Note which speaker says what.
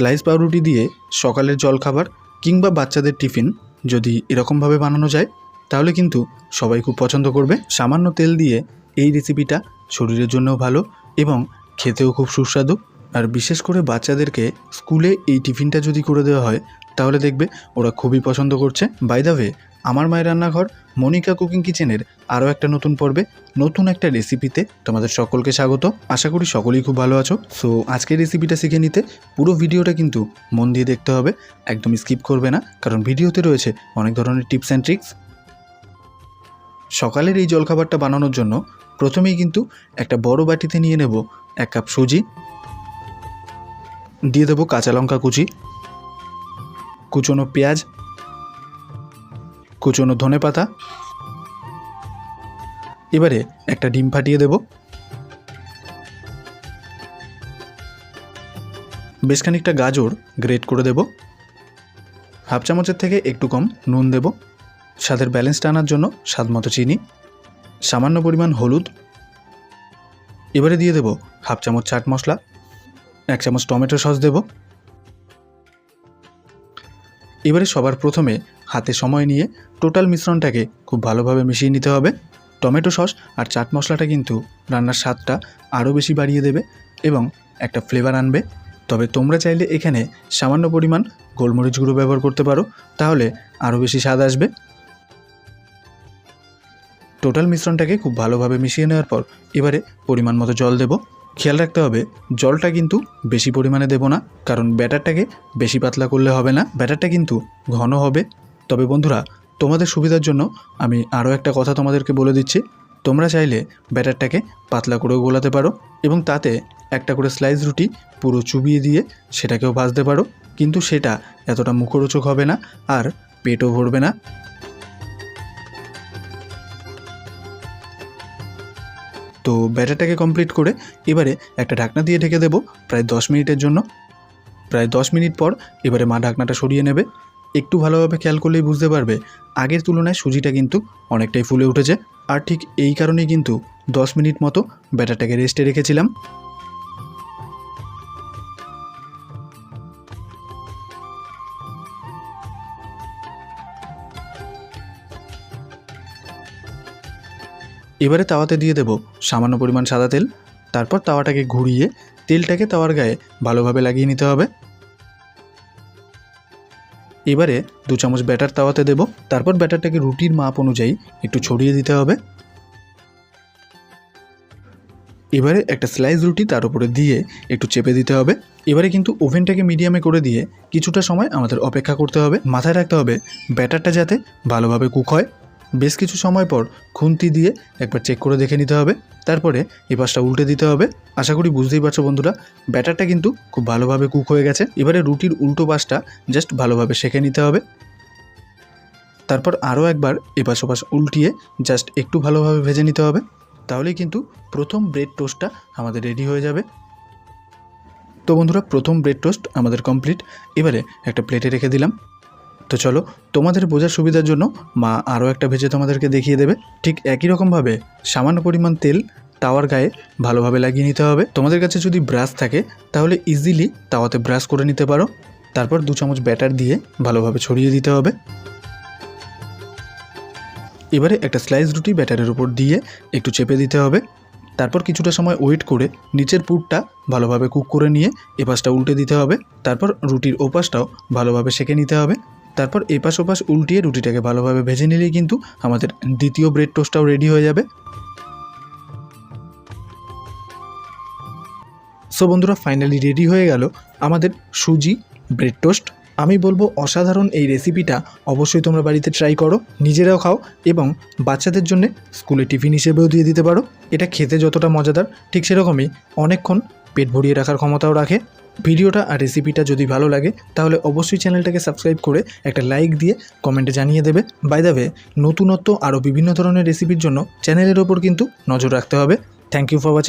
Speaker 1: Slice পাউরুটি দিয়ে সকালের জলখাবার কিংবা বাচ্চাদের টিফিন যদি এরকমভাবে বানানো যায়, তাহলে কিন্তু সবাই খুব পছন্দ করবে। সামান্য তেল দিয়ে এই রেসিপিটা শরীরের জন্যও ভালো এবং খেতেও খুব সুস্বাদু। আর বিশেষ করে বাচ্চাদেরকে স্কুলে এই টিফিনটা যদি করে দেওয়া হয়, তাহলে দেখবে ওরা খুবই পছন্দ করছে। বাই দ্য আমার মায়ের রান্নাঘর, মনিকা কুকিং কিচেনের আরও একটা নতুন পর্বে, নতুন একটা রেসিপিতে তোমাদের সকলকে স্বাগত। আশা করি সকলেই খুব ভালো আছো। সো আজকের রেসিপিটা শিখে নিতে পুরো ভিডিওটা কিন্তু মন দিয়ে দেখতে হবে, একদম স্কিপ করবে না, কারণ ভিডিওতে রয়েছে অনেক ধরনের টিপস অ্যান্ড ট্রিক্স সকালের এই জলখাবারটা বানানোর জন্য প্রথমেই কিন্তু একটা বড় বাটিতে নিয়ে নেব এক কাপ সুজি, দিয়ে দেবো কাঁচা লঙ্কা কুচি, কুচনো পেঁয়াজ কুচনো ধনে পাতা। এবারে একটা ডিম ফাটিয়ে দেব। বেশ খানিকটা গাজর গ্রেট করে দেব। হাফ চামচের থেকে একটু কম নুন দেব। স্বাদের ব্যালেন্সটা আনার জন্য স্বাদ মতো চিনি। সামান্য পরিমাণ হলুদ। এবারে দিয়ে দেব হাফ চামচ চাট মশলা। এক চামচ টমেটো সস দেব। এবারে সবার প্রথমে হাতে সময় নিয়ে টোটাল মিশ্রণটাকে খুব ভালোভাবে মিশিয়ে নিতে হবে। টমেটো সস আর চাট মশলাটা কিন্তু রান্নার স্বাদটা আরও বেশি বাড়িয়ে দেবে এবং একটা ফ্লেভার আনবে। তবে তোমরা চাইলে এখানে সামান্য পরিমাণ গোলমরিচ গুঁড়ো ব্যবহার করতে পারো, তাহলে আরও বেশি স্বাদ আসবে। টোটাল মিশ্রণটাকে খুব ভালোভাবে মিশিয়ে নেওয়ার পর এবারে পরিমাণ মতো জল দেব। খেয়াল রাখতে হবে, জলটা কিন্তু বেশি পরিমাণে দেব না, কারণ ব্যাটারটাকে বেশি পাতলা করলে হবে না। ব্যাটারটা কিন্তু ঘন হবে। তবে বন্ধুরা, তোমাদের সুবিধার জন্য আমি আরও একটা কথা তোমাদেরকে বলে দিচ্ছি। তোমরা চাইলে ব্যাটারটাকে পাতলা করেও গোলাতে পারো এবং তাতে একটা করে স্লাইস রুটি পুরো চুবিয়ে দিয়ে সেটাকেও ভাজতে পারো। কিন্তু সেটা এতটা মুখরোচক হবে না আর পেটও ভরবে না। তো ব্যাটারটাকে কমপ্লিট করে এবারে একটা ঢাকনা দিয়ে ঢেকে দেবো প্রায় দশ মিনিটের জন্য। প্রায় দশ মিনিট পর এবারে মা ঢাকনাটা সরিয়ে নেবে। একটু ভালোভাবে খেয়াল করলেই বুঝতে পারবে, আগের তুলনায় সুজিটা কিন্তু অনেকটাই ফুলে উঠেছে। আর ঠিক এই কারণেই কিন্তু দশ মিনিট মতো ব্যাটারটাকে রেস্টে রেখেছিলাম। এবারে তাওয়াতে দিয়ে দেব সামান্য পরিমাণ সাদা তেল। তারপর তাওয়াটাকে ঘুরিয়ে তেলটাকে তাওয়ার গায়ে ভালোভাবে লাগিয়ে নিতে হবে। এবারে দু চামচ ব্যাটার তাওয়াতে দেব। তারপর ব্যাটারটাকে রুটির মাপ অনুযায়ী একটু ছড়িয়ে দিতে হবে। এবারে একটা স্লাইস রুটি তার উপরে দিয়ে একটু চেপে দিতে হবে। এবারে কিন্তু ওভেনটাকে মিডিয়ামে করে দিয়ে কিছুটা সময় আমাদের অপেক্ষা করতে হবে। মাথায় রাখতে হবে ব্যাটারটা যাতে ভালোভাবে কুক হয়। বেশ কিছু সময় পর খুন্তি দিয়ে একবার চেক করে দেখে নিতে হবে। তারপরে এই পাশটা উল্টে দিতে হবে। আশা করি বুঝতেই পারছ বন্ধুরা, ব্যাটারটা কিন্তু খুব ভালোভাবে কুক হয়ে গেছে। এবারে রুটির উল্টো পাশটা জাস্ট ভালোভাবে সেঁকে নিতে হবে। তারপর আরও একবার এপাশ ওপাশ উল্টিয়ে জাস্ট একটু ভালোভাবে ভেজে নিতে হবে। তাহলেই কিন্তু প্রথম ব্রেড টোস্টটা আমাদের রেডি হয়ে যাবে। তো বন্ধুরা, প্রথম ব্রেড টোস্ট আমাদের কমপ্লিট এবারে একটা প্লেটে রেখে দিলাম। তো চলো, তোমাদের বোঝার সুবিধার জন্য মা আরও একটা ভেজে তোমাদেরকে দেখিয়ে দেবে। ঠিক একই রকমভাবে সামান্য পরিমাণ তেল তাওয়ার গায়ে ভালোভাবে লাগিয়ে নিতে হবে। তোমাদের কাছে যদি ব্রাশ থাকে, তাহলে ইজিলি তাওয়াতে ব্রাশ করে নিতে পারো। তারপর দু চামচ ব্যাটার দিয়ে ভালোভাবে ছড়িয়ে দিতে হবে। এবারে একটা স্লাইস রুটি ব্যাটারের উপর দিয়ে একটু চেপে দিতে হবে। তারপর কিছুটা সময় ওয়েট করে নিচের পুরটা ভালোভাবে কুক করে নিয়ে এপাশটা উল্টে দিতে হবে। তারপর রুটির ওপাশটাও ভালোভাবে সেঁকে নিতে হবে। তারপর এপাশ ওপাশ উল্টিয়ে রুটিটাকে ভালোভাবে ভেজে নিলেই কিন্তু আমাদের দ্বিতীয় ব্রেড টোস্টটাও রেডি হয়ে যাবে। সো বন্ধুরা ফাইনালি রেডি হয়ে গেল আমাদের সুজি ব্রেড টোস্ট আমি বলব অসাধারণ এই রেসিপিটা অবশ্যই তোমরা বাড়িতে ট্রাই করো, নিজেরাও খাও এবং বাচ্চাদের জন্য স্কুলে টিফিন হিসেবেও দিয়ে দিতে পারো। এটা খেতে যতটা মজাদার, ঠিক সেরকমই অনেকক্ষণ পেট ভরিয়ে রাখার ক্ষমতাও রাখে। ভিডিওটা আর রেসিপিটা যদি ভালো লাগে, তাহলে অবশ্যই চ্যানেলটাকে সাবস্ক্রাইব করে একটা লাইক দিয়ে কমেন্টে জানিয়ে দেবে। বাই দ্য ওয়ে নতুনত্ব আরও বিভিন্ন ধরনের রেসিপির জন্য চ্যানেলের ওপর কিন্তু নজর রাখতে হবে। Thank you for watching